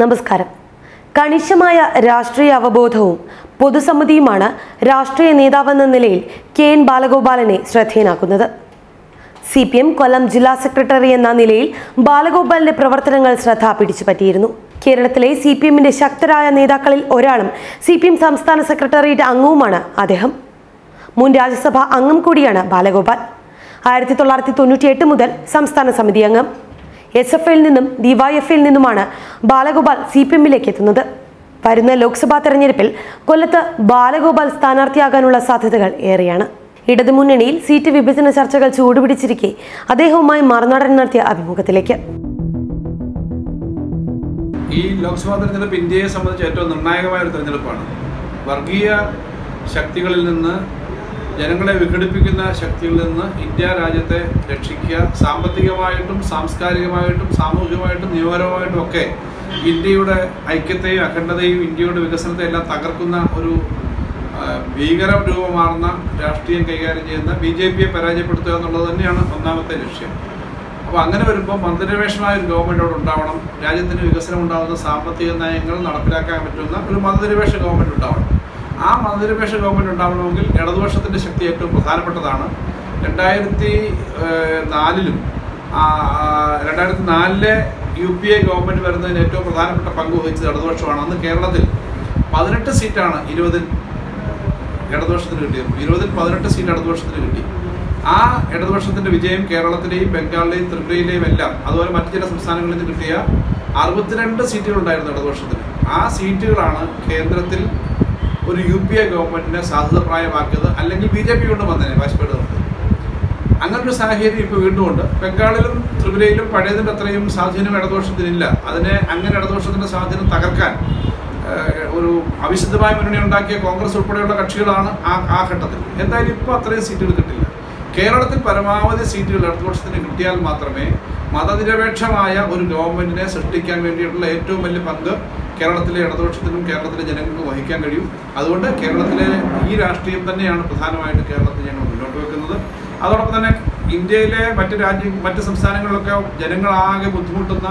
നമസ്കാരം. കണിശമായ രാഷ്ട്രീയ അവബോധവും പൊതുസമ്മതിയുമാണ് രാഷ്ട്രീയ നേതാവെന്ന നിലയിൽ കെ എൻ ബാലഗോപാലനെ ശ്രദ്ധേയനാക്കുന്നത്. സി പി എം കൊല്ലം ജില്ലാ സെക്രട്ടറി എന്ന നിലയിൽ ബാലഗോപാലിന്റെ പ്രവർത്തനങ്ങൾ ശ്രദ്ധ പിടിച്ചു പറ്റിയിരുന്നു കേരളത്തിലെ സി പി എമ്മിന്റെ ശക്തരായ നേതാക്കളിൽ ഒരാളും സി പി എം സംസ്ഥാന സെക്രട്ടേറിയറ്റ് അംഗവുമാണ് അദ്ദേഹം. മുൻ രാജ്യസഭാ അംഗം കൂടിയാണ് ബാലഗോപാൽ. ആയിരത്തി തൊള്ളായിരത്തി തൊണ്ണൂറ്റി എട്ട് മുതൽ സംസ്ഥാന സമിതി അംഗം. എസ് എഫ് ഐയിൽ നിന്നും ഡിവൈഎഫ്ഐയിൽ നിന്നുമാണ് ബാലഗോപാൽ സി പി എമ്മിലേക്ക് എത്തുന്നത്. വരുന്ന ലോക്സഭാ തെരഞ്ഞെടുപ്പിൽ കൊല്ലത്ത് ബാലഗോപാൽ സ്ഥാനാർത്ഥിയാകാനുള്ള സാധ്യതകൾ ഏറെയാണ്. ഇടതുമുന്നണിയിൽ സീറ്റ് വിഭജന ചർച്ചകൾ ചൂടുപിടിച്ചിരിക്കെ അദ്ദേഹവുമായി മറുനാടൻ നടത്തിയ അഭിമുഖത്തിലേക്ക്. ഈ ലോക്സഭാ തെരഞ്ഞെടുപ്പ് ഇന്ത്യയെ സംബന്ധിച്ച് ഏറ്റവും നിർണായകമായ ഒരു തെരഞ്ഞെടുപ്പാണ്. വർഗീയ ശക്തികളിൽ നിന്ന് ജനങ്ങളെ വിഘടിപ്പിക്കുന്ന ശക്തികളിൽ നിന്ന് ഇന്ത്യ രാജ്യത്തെ രക്ഷിക്കുക. സാമ്പത്തികമായിട്ടും സാംസ്കാരികമായിട്ടും സാമൂഹികമായിട്ടും നിയമപരമായിട്ടും ഒക്കെ ഇന്ത്യയുടെ ഐക്യത്തെയും അഖണ്ഡതയും ഇന്ത്യയുടെ വികസനത്തെ എല്ലാം തകർക്കുന്ന ഒരു ഭീകരം രൂപമാർന്ന രാഷ്ട്രീയം കൈകാര്യം ചെയ്യുന്ന ബി ജെ പിയെ പരാജയപ്പെടുത്തുക എന്നുള്ളത് തന്നെയാണ് ഒന്നാമത്തെ ലക്ഷ്യം. അപ്പോൾ അങ്ങനെ വരുമ്പോൾ മതനിരപേക്ഷമായ ഒരു ഗവൺമെന്റ് അവിടെ ഉണ്ടാവണം. രാജ്യത്തിന് വികസനം ഉണ്ടാകുന്ന സാമ്പത്തിക നയങ്ങൾ നടപ്പിലാക്കാൻ പറ്റുന്ന ഒരു മതനിരപേക്ഷ ഗവൺമെന്റ് ഉണ്ടാവണം. ആ മതനിരപേക്ഷ ഗവൺമെന്റ് ഉണ്ടാവണമെങ്കിൽ ഇടതുപക്ഷത്തിന്റെ ശക്തി ഏറ്റവും പ്രധാനപ്പെട്ടതാണ്. രണ്ടായിരത്തി നാലിലും രണ്ടായിരത്തി നാലിലെ യു പി എ ഗവൺമെന്റ് വരുന്നതിന് ഏറ്റവും പ്രധാനപ്പെട്ട പങ്ക് വഹിച്ചത് ഇടതുപക്ഷമാണ്. അന്ന് കേരളത്തിൽ പതിനെട്ട് സീറ്റാണ് ഇരുപതിൽ ഇടതുപക്ഷത്തിന് കിട്ടിയത്. ഇരുപതിൽ പതിനെട്ട് സീറ്റ് ഇടതുപക്ഷത്തിന് കിട്ടി. ആ ഇടതുപക്ഷത്തിന്റെ വിജയം കേരളത്തിലെയും ബംഗാളിലെയും ത്രിപുരയിലെയും എല്ലാം അതുപോലെ മറ്റു ചില സംസ്ഥാനങ്ങളിൽ നിന്ന് കിട്ടിയ അറുപത്തിരണ്ട് സീറ്റുകൾ ഉണ്ടായിരുന്നു ഇടതുപക്ഷത്തിന്. ആ സീറ്റുകളാണ് കേന്ദ്രത്തിൽ ഒരു യു പി എ ഗവൺമെന്റിനെ സാധ്യതപ്രായമാക്കിയത് അല്ലെങ്കിൽ ബി ജെ പി കൊണ്ട് വന്നതിനെ വാജ്പേയിയുടെ അങ്ങനൊരു സാഹചര്യം ഇപ്പോൾ വീണ്ടും ഉണ്ട്. ബംഗാളിലും ത്രിപുരയിലും പഴയതിന്റെ അത്രയും സ്വാധീനം ഇടദോഷത്തിനില്ല അതിനെ അങ്ങനെ ഇടദോഷത്തിന്റെ സ്വാധീനം തകർക്കാൻ ഒരു അവിശുദ്ധമായ മുന്നണി ഉണ്ടാക്കിയ കോൺഗ്രസ് ഉൾപ്പെടെയുള്ള കക്ഷികളാണ് ആ ആ ഘട്ടത്തിൽ. എന്തായാലും ഇപ്പോൾ അത്രയും സീറ്റുകൾ കിട്ടില്ല. കേരളത്തിൽ പരമാവധി സീറ്റുകൾ ഇടതുപക്ഷത്തിന് കിട്ടിയാൽ മാത്രമേ മതനിരപേക്ഷമായ ഒരു ഗവൺമെന്റിനെ സൃഷ്ടിക്കാൻ വേണ്ടിയിട്ടുള്ള ഏറ്റവും വലിയ പങ്ക് കേരളത്തിലെ ഇടതുപക്ഷത്തിനും കേരളത്തിലെ ജനങ്ങൾക്കും വഹിക്കാൻ കഴിയും. അതുകൊണ്ട് കേരളത്തിലെ ഈ രാഷ്ട്രീയം തന്നെയാണ് പ്രധാനമായിട്ട് കേരളത്തിൽ ഞങ്ങൾ മുന്നോട്ട് വെക്കുന്നത്. അതോടൊപ്പം തന്നെ ഇന്ത്യയിലെ മറ്റ് രാജ്യ മറ്റ് സംസ്ഥാനങ്ങളിലൊക്കെ ജനങ്ങളാകെ ബുദ്ധിമുട്ടുന്ന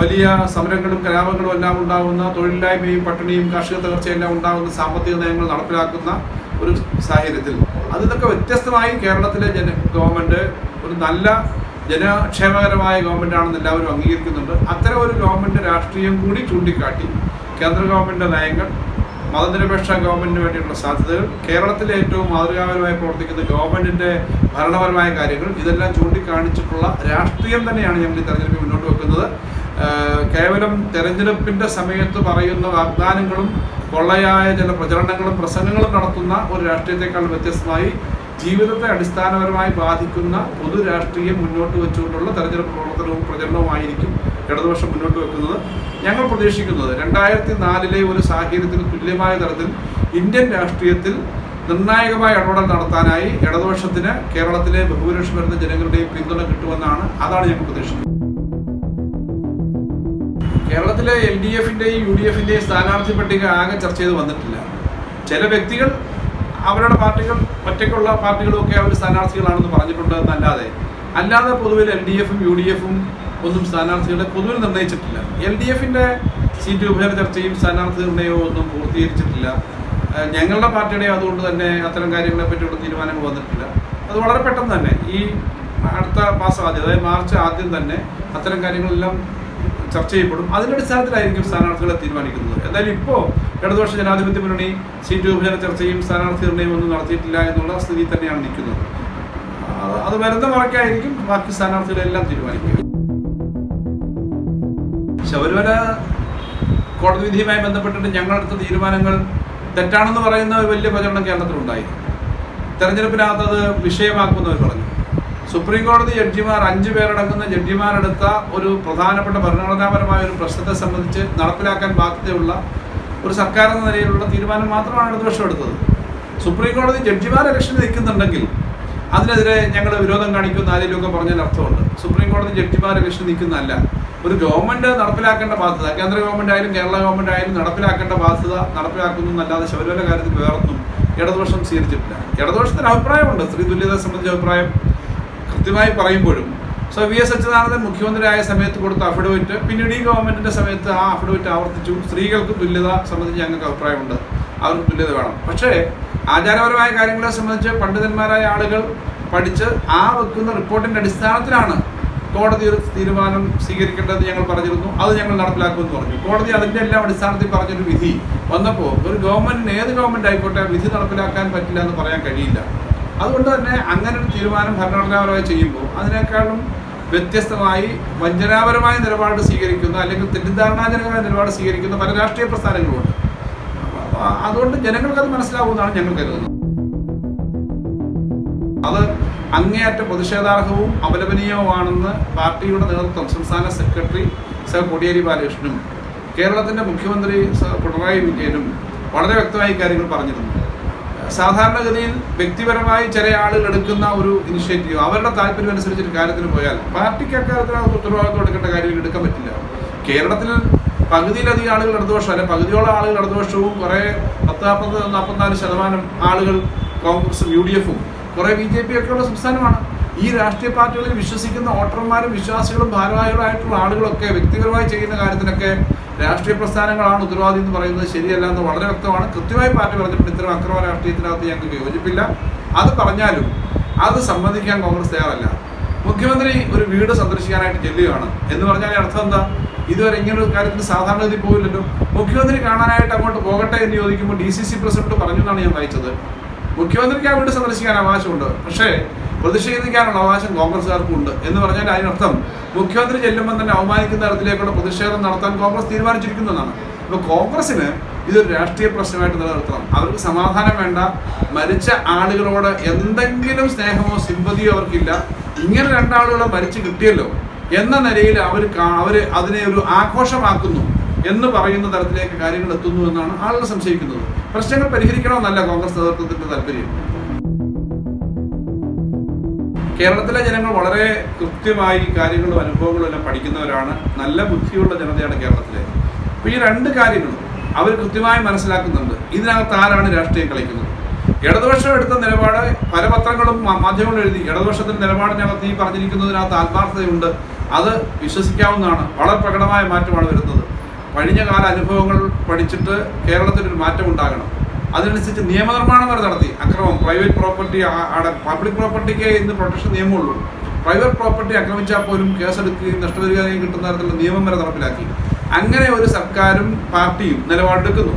വലിയ സമരങ്ങളും കലാപങ്ങളും എല്ലാം ഉണ്ടാകുന്ന തൊഴിലില്ലായ്മയും പട്ടിണിയും കാർഷിക തകർച്ചയും എല്ലാം ഉണ്ടാകുന്ന സാമ്പത്തിക നയങ്ങൾ നടപ്പിലാക്കുന്ന ഒരു സാഹചര്യത്തിൽ. അതിതൊക്കെ വ്യത്യസ്തമായി കേരളത്തിലെ ജന ഗവൺമെന്റ് ഒരു നല്ല ജനക്ഷേമകരമായ ഗവൺമെന്റ് ആണെന്ന് എല്ലാവരും അംഗീകരിക്കുന്നുണ്ട്. അത്തരം ഒരു ഗവൺമെന്റ് രാഷ്ട്രീയം കൂടി ചൂണ്ടിക്കാട്ടി കേന്ദ്ര ഗവൺമെന്റ് നയങ്ങൾ മതനിരപേക്ഷ ഗവൺമെന്റിന് വേണ്ടിയിട്ടുള്ള സാധ്യതകൾ കേരളത്തിലെ ഏറ്റവും മാതൃകാപരമായി പ്രവർത്തിക്കുന്ന ഗവൺമെന്റിന്റെ ഭരണപരമായ കാര്യങ്ങൾ ഇതെല്ലാം ചൂണ്ടിക്കാണിച്ചിട്ടുള്ള രാഷ്ട്രീയം തന്നെയാണ് ഞങ്ങൾ ഈ തെരഞ്ഞെടുപ്പ് മുന്നോട്ട് വെക്കുന്നത്. കേവലം തെരഞ്ഞെടുപ്പിന്റെ സമയത്ത് പറയുന്ന വാഗ്ദാനങ്ങളും കൊള്ളയായ ചില പ്രചരണങ്ങളും പ്രസംഗങ്ങളും നടത്തുന്ന ഒരു രാഷ്ട്രീയത്തെക്കാൾ വ്യത്യസ്തമായി ജീവിതത്തെ അടിസ്ഥാനപരമായി ബാധിക്കുന്ന പൊതു രാഷ്ട്രീയം മുന്നോട്ട് വെച്ചുകൊണ്ടുള്ള തെരഞ്ഞെടുപ്പ് പ്രവർത്തനവും പ്രചരണവുമായിരിക്കും ഇടതുപക്ഷം മുന്നോട്ട് വെക്കുന്നത്. ഞങ്ങൾ പ്രതീക്ഷിക്കുന്നത് രണ്ടായിരത്തി നാലിലെ ഒരു സാഹചര്യത്തിന് തുല്യമായ തരത്തിൽ ഇന്ത്യൻ രാഷ്ട്രീയത്തിൽ നിർണായകമായ ഇടപെടൽ നടത്താനായി ഇടതുപക്ഷത്തിന് കേരളത്തിലെ ബഹുഭൂരിപക്ഷം വരുന്ന ജനങ്ങളുടെയും പിന്തുണ കിട്ടുമെന്നാണ് അതാണ് ഞങ്ങൾ പ്രതീക്ഷിക്കുന്നത്. കേരളത്തിലെ എൽ ഡി എഫിന്റെയും യു ഡി എഫിന്റെയും സ്ഥാനാർത്ഥി പട്ടിക ആകെ ചർച്ച ചെയ്ത് വന്നിട്ടില്ല. ചില വ്യക്തികൾ അവരുടെ പാർട്ടികൾ ഒറ്റയ്ക്കുള്ള പാർട്ടികളും ഒക്കെ അവർ സ്ഥാനാർത്ഥികളാണെന്ന് പറഞ്ഞിട്ടുണ്ട് എന്നല്ലാതെ. അല്ലാതെ പൊതുവിൽ എൽ ഡി എഫും യു ഡി എഫും ഒന്നും സ്ഥാനാർത്ഥികളെ പൊതുവിൽ നിർണയിച്ചിട്ടില്ല എൽ ഡി എഫിന്റെ സീറ്റ് വിഭജന ചർച്ചയും സ്ഥാനാർത്ഥി നിർണയവും ഒന്നും പൂർത്തീകരിച്ചിട്ടില്ല. ഞങ്ങളുടെ പാർട്ടിയുടെ അതുകൊണ്ട് തന്നെ അത്തരം കാര്യങ്ങളെ പറ്റിയുള്ള തീരുമാനങ്ങൾ വന്നിട്ടില്ല. അത് വളരെ പെട്ടെന്ന് തന്നെ ഈ അടുത്ത മാസം ആദ്യം അതായത് മാർച്ച് ആദ്യം തന്നെ അത്തരം കാര്യങ്ങളെല്ലാം ചർച്ച ചെയ്യപ്പെടും. അതിന്റെ അടിസ്ഥാനത്തിലായിരിക്കും സ്ഥാനാർത്ഥികളെ തീരുമാനിക്കുന്നത്. എന്തായാലും ഇപ്പോൾ ഇടതുപക്ഷ ജനാധിപത്യ മുന്നണി സീറ്റ് വിഭജന ചർച്ചയും സ്ഥാനാർത്ഥി നിർണയം ഒന്നും നടത്തിയിട്ടില്ല എന്നുള്ള സ്ഥിതി തന്നെയാണ് നിൽക്കുന്നത്. അത് വരുന്ന മുറയ്ക്കായിരിക്കും ബാക്കി സ്ഥാനാർത്ഥികളെല്ലാം തീരുമാനിക്കുക. ശബരിമല കോടതി വിധിയുമായി ബന്ധപ്പെട്ടിട്ട് ഞങ്ങളെടുത്ത തീരുമാനങ്ങൾ തെറ്റാണെന്ന് പറയുന്ന വലിയ പ്രചരണം കേരളത്തിലുണ്ടായി. തെരഞ്ഞെടുപ്പിനകത്ത് അത് വിഷയമാക്കുമെന്ന് പറഞ്ഞു. സുപ്രീം കോടതി ജഡ്ജിമാർ അഞ്ചു പേരടങ്ങുന്ന ജഡ്ജിമാരെടുത്ത ഒരു പ്രധാനപ്പെട്ട ഭരണഘടനാപരമായ ഒരു പ്രശ്നത്തെ സംബന്ധിച്ച് നടപ്പിലാക്കാൻ ബാധ്യതയുള്ള ഒരു സർക്കാർ എന്ന നിലയിലുള്ള തീരുമാനം മാത്രമാണ് ഇടതുപക്ഷം എടുത്തത്. സുപ്രീം കോടതി ജഡ്ജിമാർ ഇലക്ഷൻ നിൽക്കുന്നുണ്ടെങ്കിൽ അതിനെതിരെ ഞങ്ങൾ വിരോധം കാണിക്കുന്ന ആരെങ്കിലുമൊക്കെ പറഞ്ഞാൽ അർത്ഥമുണ്ട്. സുപ്രീം കോടതി ജഡ്ജിമാർ ഇലക്ഷൻ നിൽക്കുന്നതല്ല. ഒരു ഗവൺമെന്റ് നടപ്പിലാക്കേണ്ട ബാധ്യത കേന്ദ്ര ഗവൺമെന്റ് ആയാലും കേരള ഗവൺമെന്റ് ആയാലും നടപ്പിലാക്കേണ്ട ബാധ്യത നടപ്പിലാക്കുന്നു എന്നല്ലാതെ ശബരിമല കാര്യത്തിൽ വേറൊന്നും ഇടതുപക്ഷം സ്വീകരിച്ചിട്ടില്ല. ഇടതുപക്ഷത്തിന് അഭിപ്രായമുണ്ട്. സ്ത്രീ തുല്യതയെ സംബന്ധിച്ച അഭിപ്രായം കൃത്യമായി പറയുമ്പോഴും. സോ വി എസ് അച്യുതാനന്ദൻ മുഖ്യമന്ത്രിയായ സമയത്ത് കൊടുത്ത അഫിഡവിറ്റ് പിന്നീട് ഈ ഗവൺമെന്റിന്റെ സമയത്ത് ആ അഫിഡവിറ്റ് ആവർത്തിച്ചു. സ്ത്രീകൾക്ക് തുല്യത സംബന്ധിച്ച് ഞങ്ങൾക്ക് അഭിപ്രായമുണ്ട്. അവർക്ക് തുല്യത വേണം. പക്ഷേ ആചാരപരമായ കാര്യങ്ങളെ സംബന്ധിച്ച് പണ്ഡിതന്മാരായ ആളുകൾ പഠിച്ച് ആ വെക്കുന്ന റിപ്പോർട്ടിന്റെ അടിസ്ഥാനത്തിലാണ് കോടതി ഒരു തീരുമാനം സ്വീകരിക്കേണ്ടത് ഞങ്ങൾ പറഞ്ഞിരുന്നു. അത് ഞങ്ങൾ നടപ്പിലാക്കുമെന്ന് പറഞ്ഞു. കോടതി അതിന്റെ എല്ലാം അടിസ്ഥാനത്തിൽ പറഞ്ഞൊരു വിധി വന്നപ്പോൾ ഒരു ഗവൺമെന്റിന് ഏത് ഗവൺമെന്റ് ആയിക്കോട്ടെ വിധി നടപ്പിലാക്കാൻ പറ്റില്ല എന്ന് പറയാൻ കഴിയില്ല. അതുകൊണ്ട് തന്നെ അങ്ങനെ ഒരു തീരുമാനം ഭരണഘടനാപരമായി ചെയ്യുമ്പോൾ അതിനേക്കാളും വ്യത്യസ്തമായി വഞ്ചനാപരമായ നിലപാട് സ്വീകരിക്കുന്ന അല്ലെങ്കിൽ തെറ്റിദ്ധാരണാജനകമായ നിലപാട് സ്വീകരിക്കുന്ന പല രാഷ്ട്രീയ പ്രസ്ഥാനങ്ങളുമുണ്ട് അതുകൊണ്ട് ജനങ്ങൾക്കത് മനസ്സിലാവുമെന്നാണ് ഞങ്ങൾ കരുതുന്നത്. അത് അങ്ങേയറ്റം പ്രതിഷേധാർഹവും അപലപനീയവുമാണെന്ന് പാർട്ടിയുടെ നേതൃത്വം സംസ്ഥാന സെക്രട്ടറി സർ കോടിയേരി ബാലകൃഷ്ണനും കേരളത്തിന്റെ മുഖ്യമന്ത്രി സർ പിണറായി വിജയനും വളരെ വ്യക്തമായി കാര്യങ്ങൾ പറഞ്ഞിരുന്നു. സാധാരണഗതിയിൽ വ്യക്തിപരമായി ചില ആളുകൾ എടുക്കുന്ന ഒരു ഇനിഷ്യേറ്റീവ് അവരുടെ താല്പര്യം അനുസരിച്ചിട്ട് കാര്യത്തിന് പോയാൽ പാർട്ടിക്ക് അക്കാര്യത്തിന് ഉത്തരവാദിത്വം എടുക്കേണ്ട കാര്യങ്ങൾ എടുക്കാൻ പറ്റില്ല. കേരളത്തിൽ പകുതിയിലധികം ആളുകൾ ഇടതുപക്ഷം അല്ലെ പകുതിയോളം ആളുകൾ ഇടതുപക്ഷവും കുറെ പത്ത് നാൽപ്പത് നാൽപ്പത്തിനാല് ശതമാനം ആളുകൾ കോൺഗ്രസും യു ഡി എഫും കുറെ ബി ജെ പി ഒക്കെയുള്ള സംസ്ഥാനമാണ്. ഈ രാഷ്ട്രീയ പാർട്ടികളിൽ വിശ്വസിക്കുന്ന വോട്ടർമാരും വിശ്വാസികളും ഭാരവാഹികളായിട്ടുള്ള ആളുകളൊക്കെ വ്യക്തിപരമായി ചെയ്യുന്ന കാര്യത്തിനൊക്കെ രാഷ്ട്രീയ പ്രസ്ഥാനങ്ങളാണ് ഉത്തരവാദി എന്ന് പറയുന്നത് ശരിയല്ല എന്ന് വളരെ വ്യക്തമാണ്. കൃത്യമായി പാർട്ടി പറഞ്ഞിട്ടുണ്ട് ഇത്തരം അക്രമ രാഷ്ട്രീയത്തിനകത്ത് ഞങ്ങൾക്ക് യോജിപ്പില്ല. അത് പറഞ്ഞാലും അത് സംബന്ധിക്കാൻ കോൺഗ്രസ് തയ്യാറല്ല. മുഖ്യമന്ത്രി ഒരു വീട് സന്ദർശിക്കാനായിട്ട് ചെല്ലുകയാണ്. എന്ന് പറഞ്ഞാൽ അർത്ഥം എന്താ? ഇതുവരെ ഇങ്ങനെ ഒരു കാര്യത്തിന് സാധാരണഗതി പോകില്ലല്ലോ മുഖ്യമന്ത്രി കാണാനായിട്ട് അങ്ങോട്ട് പോകട്ടെ എന്ന് ചോദിക്കുമ്പോൾ ഡി സി സി പ്രസിഡന്റ് പറഞ്ഞു എന്നാണ് ഞാൻ വായിച്ചത്. മുഖ്യമന്ത്രിക്ക് ആ വീട് സന്ദർശിക്കാൻ അവകാശമുണ്ട് പക്ഷേ പ്രതിഷേധിക്കാനുള്ള അവകാശം കോൺഗ്രസ്സുകാർക്കും ഉണ്ട് എന്ന് പറഞ്ഞാൽ അതിനർത്ഥം മുഖ്യമന്ത്രി ചെല്ലുമ്പോൾ തന്നെ അവമാനിക്കുന്ന തരത്തിലേക്കുള്ള പ്രതിഷേധം നടത്താൻ കോൺഗ്രസ് തീരുമാനിച്ചിരിക്കുന്നതാണ് അപ്പോൾ കോൺഗ്രസിന് ഇതൊരു രാഷ്ട്രീയ പ്രശ്നമായിട്ട് നിലനിർത്തണം. അവർക്ക് സമാധാനം വേണ്ട. മരിച്ച ആളുകളോട് എന്തെങ്കിലും സ്നേഹമോ സിമ്പതിയോ അവർക്കില്ല. ഇങ്ങനെ രണ്ടാളുകളെ മരിച്ചു കിട്ടിയല്ലോ എന്ന നിലയിൽ അവർ അവർ അതിനെ ഒരു ആഘോഷമാക്കുന്നു എന്ന് പറയുന്ന തരത്തിലേക്ക് കാര്യങ്ങൾ എത്തുന്നു എന്നാണ് ആളുകൾ സംശയിക്കുന്നത്. പ്രശ്നങ്ങൾ പരിഹരിക്കണമെന്നല്ല കോൺഗ്രസ് നേതൃത്വത്തിന്റെ താല്പര്യം. കേരളത്തിലെ ജനങ്ങൾ വളരെ കൃത്യമായി കാര്യങ്ങളും അനുഭവങ്ങളും എല്ലാം പഠിക്കുന്നവരാണ്. നല്ല ബുദ്ധിയുള്ള ജനതയാണ് കേരളത്തിലെ. അപ്പൊ ഈ രണ്ട് കാര്യങ്ങളും അവർ കൃത്യമായി മനസ്സിലാക്കുന്നുണ്ട്. ഇതിനകത്ത് ആരാണ് രാഷ്ട്രീയം കളിക്കുന്നത്? ഇടതുപക്ഷം എടുത്ത നിലപാട് പല പത്രങ്ങളും മാധ്യമങ്ങളും എഴുതി ഇടതുപക്ഷത്തിന്റെ നിലപാടിനകത്ത് ഈ പറഞ്ഞിരിക്കുന്നതിനകത്ത് ആത്മാർത്ഥതയുണ്ട്. അത് വിശ്വസിക്കാവുന്നതാണ്. വളരെ പ്രകടമായ മാറ്റമാണ് വരുന്നത്. കഴിഞ്ഞ കാല അനുഭവങ്ങൾ പഠിച്ചിട്ട് കേരളത്തിനൊരു മാറ്റം ഉണ്ടാകണം. അതിനനുസരിച്ച് നിയമനിർമ്മാണം വരെ നടത്തി. അക്രമം പ്രൈവറ്റ് പ്രോപ്പർട്ടി പബ്ലിക് പ്രോപ്പർട്ടിക്ക് ഇന്ന് പ്രൊട്ടക്ഷൻ നിയമമുള്ളൂ. പ്രൈവറ്റ് പ്രോപ്പർട്ടി ആക്രമിച്ചാൽ പോലും കേസെടുക്കുകയും നഷ്ടപരിഹാരം കിട്ടുന്ന തരത്തിലുള്ള നിയമം വരെ നടപ്പിലാക്കി. അങ്ങനെ ഒരു സർക്കാരും പാർട്ടിയും നിലപാടെടുക്കുന്നു.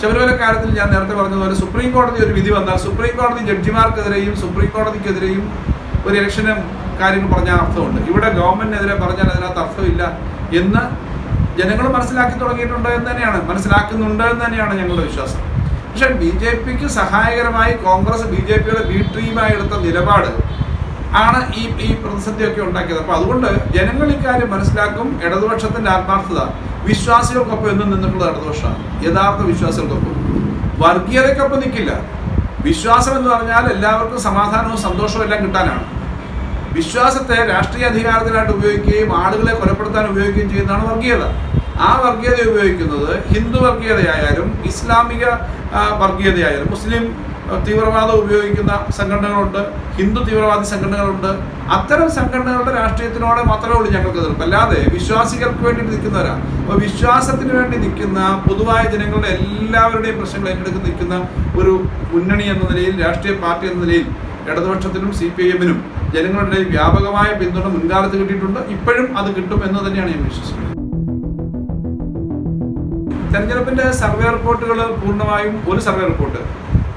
ശബരിമല കാര്യത്തിൽ ഞാൻ നേരത്തെ പറഞ്ഞതുപോലെ സുപ്രീം കോടതി ഒരു വിധി വന്നാൽ സുപ്രീം കോടതി ജഡ്ജിമാർക്കെതിരെയും സുപ്രീം കോടതിക്കെതിരെയും ഒരു ഇലക്ഷനും കാര്യങ്ങൾ പറഞ്ഞാൽ അർത്ഥമുണ്ട്. ഇവിടെ ഗവൺമെന്റിനെതിരെ പറഞ്ഞാൽ അതിനകത്ത് അർത്ഥമില്ല എന്ന് ജനങ്ങൾ മനസ്സിലാക്കി തുടങ്ങിയിട്ടുണ്ട് എന്ന് തന്നെയാണ്. മനസ്സിലാക്കുന്നുണ്ട് എന്ന് തന്നെയാണ് ഞങ്ങളുടെ വിശ്വാസം. പക്ഷെ ബി ജെ പിക്ക് സഹായകരമായി കോൺഗ്രസ് ബി ജെ പിയുടെ ബി ടീമായി എടുത്ത നിലപാട് ആണ് ഈ ഈ പ്രതിസന്ധിയൊക്കെ ഉണ്ടാക്കിയത്. അപ്പോൾ അതുകൊണ്ട് ജനങ്ങൾ ഇക്കാര്യം മനസ്സിലാക്കും. ഇടതുപക്ഷത്തിന്റെ ആത്മാർത്ഥത വിശ്വാസികൾക്കൊപ്പം എന്നും നിന്നിട്ടുള്ളത് ഇടതുപക്ഷമാണ്. യഥാർത്ഥ വിശ്വാസികൾക്കൊപ്പം. വർഗീയതയ്ക്കൊപ്പം നിൽക്കില്ല. വിശ്വാസം എന്ന് പറഞ്ഞാൽ എല്ലാവർക്കും സമാധാനവും സന്തോഷവും എല്ലാം കിട്ടാനാണ്. വിശ്വാസത്തെ രാഷ്ട്രീയ അധികാരത്തിനായിട്ട് ഉപയോഗിക്കുകയും ആളുകളെ കൊലപ്പെടുത്താൻ ഉപയോഗിക്കുകയും ചെയ്യുന്നതാണ് വർഗീയത. ആ വർഗീയത ഉപയോഗിക്കുന്നത് ഹിന്ദു വർഗീയതയായാലും ഇസ്ലാമിക വർഗീയതയായാലും മുസ്ലിം തീവ്രവാദം ഉപയോഗിക്കുന്ന സംഘടനകളുണ്ട് ഹിന്ദു തീവ്രവാദി സംഘടനകളുണ്ട്. അത്തരം സംഘടനകളുടെ രാഷ്ട്രീയത്തിനോട് മാത്രമേ ഉള്ളൂ ഞങ്ങൾക്ക് എതിർപ്പ്. അല്ലാതെ വിശ്വാസികൾക്ക് വേണ്ടി നിൽക്കുന്നവരാ. അപ്പോൾ വിശ്വാസത്തിന് വേണ്ടി നിൽക്കുന്ന പൊതുവായ ജനങ്ങളുടെ എല്ലാവരുടെയും പ്രശ്നങ്ങൾ ഏറ്റെടുക്കുന്ന നിൽക്കുന്ന ഒരു മുന്നണി എന്ന നിലയിൽ രാഷ്ട്രീയ പാർട്ടി എന്ന നിലയിൽ ഇടതുപക്ഷത്തിനും സി പി ഐ എമ്മിനും ജനങ്ങളുടെ വ്യാപകമായ പിന്തുണ മുൻകാലത്ത് കിട്ടിയിട്ടുണ്ട്. ഇപ്പോഴും അത് കിട്ടും എന്ന് തന്നെയാണ് ഞാൻ വിശ്വസിക്കുന്നത്. തെരഞ്ഞെടുപ്പിന്റെ സർവേ റിപ്പോർട്ടുകൾ പൂർണമായും ഒരു സർവേ റിപ്പോർട്ട്.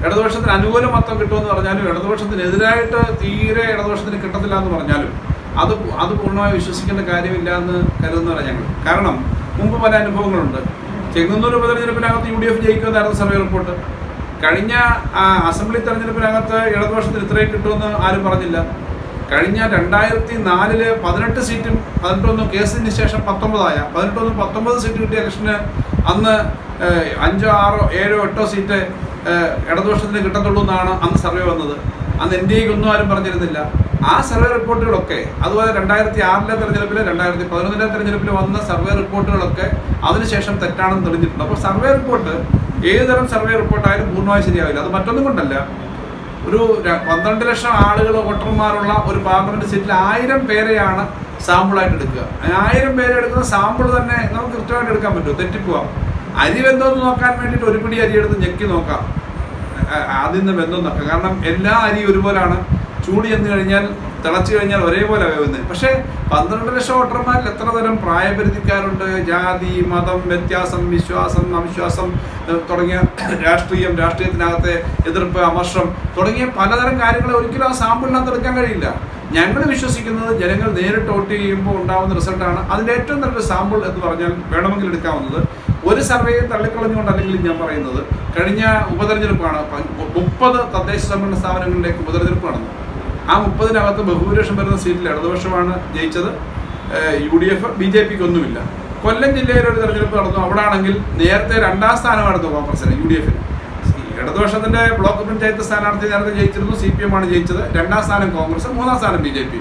ഇടതുപക്ഷത്തിന് അനുകൂല മൊത്തം കിട്ടുമെന്ന് പറഞ്ഞാലും ഇടതുപക്ഷത്തിനെതിരായിട്ട് തീരെ ഇടതുപക്ഷത്തിന് കിട്ടത്തില്ല എന്ന് പറഞ്ഞാലും അത് അത് പൂർണമായി വിശ്വസിക്കേണ്ട കാര്യമില്ല എന്ന് കരുതുന്നവരാണ് ഞങ്ങൾ. കാരണം മുമ്പ് പല അനുഭവങ്ങളുണ്ട്. ചെങ്ങന്നൂർ ഉപതെരഞ്ഞെടുപ്പിനകത്ത് യു ഡി എഫ് ജയിക്കുമെന്നായിരുന്നു സർവേ റിപ്പോർട്ട്. കഴിഞ്ഞ അസംബ്ലി തെരഞ്ഞെടുപ്പിനകത്ത് ഇടതുപക്ഷത്തിന് ഇത്രയും കിട്ടുമെന്ന് ആരും പറഞ്ഞില്ല. കഴിഞ്ഞ രണ്ടായിരത്തി നാലിൽ പതിനെട്ട് സീറ്റും പതിനെട്ടൊന്നും കേസിന് ശേഷം പത്തൊമ്പതായ. പതിനെട്ടൊന്നും പത്തൊമ്പത് സീറ്റ് കിട്ടിയ ഇലക്ഷന് അന്ന് അഞ്ചോ ആറോ ഏഴോ എട്ടോ സീറ്റ് ഇടതുപക്ഷത്തിന് കിട്ടത്തുള്ളൂ എന്നാണ് അന്ന് സർവേ വന്നത്. അന്ന് എൻ ഡി എക്ക് ഒന്നും ആരും പറഞ്ഞിരുന്നില്ല. ആ സർവേ റിപ്പോർട്ടുകളൊക്കെ അതുപോലെ രണ്ടായിരത്തി ആറിലെ തെരഞ്ഞെടുപ്പിൽ രണ്ടായിരത്തി പതിനൊന്നിലെ തെരഞ്ഞെടുപ്പിൽ വന്ന സർവേ റിപ്പോർട്ടുകളൊക്കെ അതിനുശേഷം തെറ്റാണെന്ന് തെളിഞ്ഞിട്ടുണ്ട്. അപ്പോൾ സർവേ റിപ്പോർട്ട് ഏതുതരം സർവേ റിപ്പോർട്ടായാലും പൂർണമായി ശരിയാവില്ല. അത് മറ്റൊന്നും കൊണ്ടല്ല. ഒരു പന്ത്രണ്ട് ലക്ഷം ആളുകൾ വോട്ടർമാരുള്ള ഒരു പാർലമെന്റ് സീറ്റിൽ ആയിരം പേരെയാണ് സാമ്പിളായിട്ട് എടുക്കുക. ആയിരം പേരെ എടുക്കുന്ന സാമ്പിൾ തന്നെ നമുക്ക് കൃത്യമായിട്ട് എടുക്കാൻ പറ്റുമോ? തെറ്റിപ്പോവാം. അരി വെന്തോന്ന് നോക്കാൻ വേണ്ടിയിട്ട് ഒരു പിടി അരി എടുത്ത് ഞെക്കി നോക്കാം. ആദ്യം നിന്ന് വെന്തോന്ന് നോക്കാം. കാരണം എല്ലാ അരിയും ഒരുപോലാണ്. ചൂട് ചെന്ന് കഴിഞ്ഞാൽ തിളച്ചു കഴിഞ്ഞാൽ ഒരേപോലെ വേവുന്നത്. പക്ഷേ പന്ത്രണ്ട് ലക്ഷം വോട്ടർമാരിൽ എത്ര തരം പ്രായപരിധിക്കാരുണ്ട്? ജാതി മതം വ്യത്യാസം വിശ്വാസം അവിശ്വാസം തുടങ്ങിയ രാഷ്ട്രീയം രാഷ്ട്രീയത്തിനകത്തെ എതിർപ്പ് അമർഷം തുടങ്ങിയ പലതരം കാര്യങ്ങളെ ഒരിക്കലും ആ സാമ്പിളിനകത്ത് എടുക്കാൻ കഴിയില്ല. ഞങ്ങൾ വിശ്വസിക്കുന്നത് ജനങ്ങൾ നേരിട്ട് വോട്ട് ചെയ്യുമ്പോൾ ഉണ്ടാകുന്ന റിസൾട്ടാണ്. അതിന്റെ ഏറ്റവും നല്ലൊരു സാമ്പിൾ എന്ന് പറഞ്ഞാൽ വേണമെങ്കിൽ എടുക്കാവുന്നത്. ഒരു സർവേയും തള്ളിക്കളഞ്ഞുകൊണ്ട് അല്ലെങ്കിൽ ഞാൻ പറയുന്നത് കഴിഞ്ഞ ഉപതെരഞ്ഞെടുപ്പാണ് മുപ്പത് തദ്ദേശ സംഭരണ സ്ഥാപനങ്ങളിലേക്ക് ഉപതെരഞ്ഞെടുപ്പ് നടന്നു ആ മുപ്പതിനകത്ത് ബഹുഭൂരിപക്ഷം വരുന്ന സീറ്റിൽ ഇടതുപക്ഷമാണ് ജയിച്ചത്. U D F B J പിക്ക് ഒന്നുമില്ല കൊല്ലം ജില്ലയിലൊരു തെരഞ്ഞെടുപ്പ് നടന്നു. അവിടെ ആണെങ്കിൽ നേരത്തെ രണ്ടാം സ്ഥാനമായിരുന്നു കോൺഗ്രസിന് യു ഡി എഫിന് ഇടതുപക്ഷത്തിന്റെ ബ്ലോക്ക് പഞ്ചായത്ത് സ്ഥാനാർത്ഥി നേരത്തെ ജയിച്ചിരുന്നു സി പി എം ആണ് ജയിച്ചത്. രണ്ടാം സ്ഥാനം കോൺഗ്രസ് മൂന്നാം സ്ഥാനം ബി ജെ പി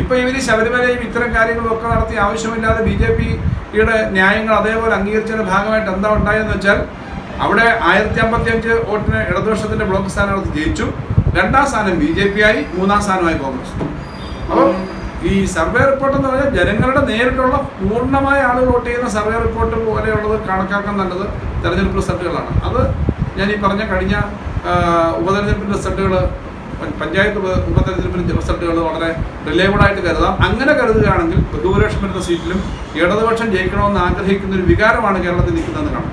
ഇപ്പൊ ഇവർ ശബരിമലയും ഇത്തരം കാര്യങ്ങളും ഒക്കെ നടത്തി ആവശ്യമില്ലാതെ ബി ജെ പിയുടെ ന്യായങ്ങൾ അതേപോലെ അംഗീകരിച്ചതിന്റെ ഭാഗമായിട്ട് എന്താ ഉണ്ടായെന്ന് വെച്ചാൽ അവിടെ ആയിരത്തി അമ്പത്തി അഞ്ച് വോട്ടിന് ഇടതുപക്ഷത്തിന്റെ ബ്ലോക്ക് സ്ഥാനാർത്ഥി ജയിച്ചു. രണ്ടാം സ്ഥാനം ബി ജെ പി ആയി മൂന്നാം സ്ഥാനമായി കോൺഗ്രസ്. അപ്പം ഈ സർവേ റിപ്പോർട്ട് എന്ന് പറഞ്ഞാൽ ജനങ്ങളുടെ നേരിട്ടുള്ള പൂർണമായ ആളുകൾ വോട്ട് ചെയ്യുന്ന സർവേ റിപ്പോർട്ട് പോലെയുള്ളത് കണക്കാക്കാൻ നല്ലത് തെരഞ്ഞെടുപ്പ് റിസൾട്ടുകളാണ്. അത് ഞാൻ ഈ പറഞ്ഞ കഴിഞ്ഞ ഉപതെരഞ്ഞെടുപ്പിന്റെ റിസൾട്ടുകൾ പഞ്ചായത്ത് ഉപതെരഞ്ഞെടുപ്പിന്റെ റിസൾട്ടുകൾ വളരെ റിലയബിൾ ആയിട്ട് കരുതാം. അങ്ങനെ കരുതുകയാണെങ്കിൽ ബഹുഭൂരിപക്ഷം വരുന്ന സീറ്റിലും ഇടതുപക്ഷം ജയിക്കണമെന്ന് ആഗ്രഹിക്കുന്ന ഒരു വികാരമാണ് കേരളത്തിൽ നിൽക്കുന്നതെന്ന് കാണാം.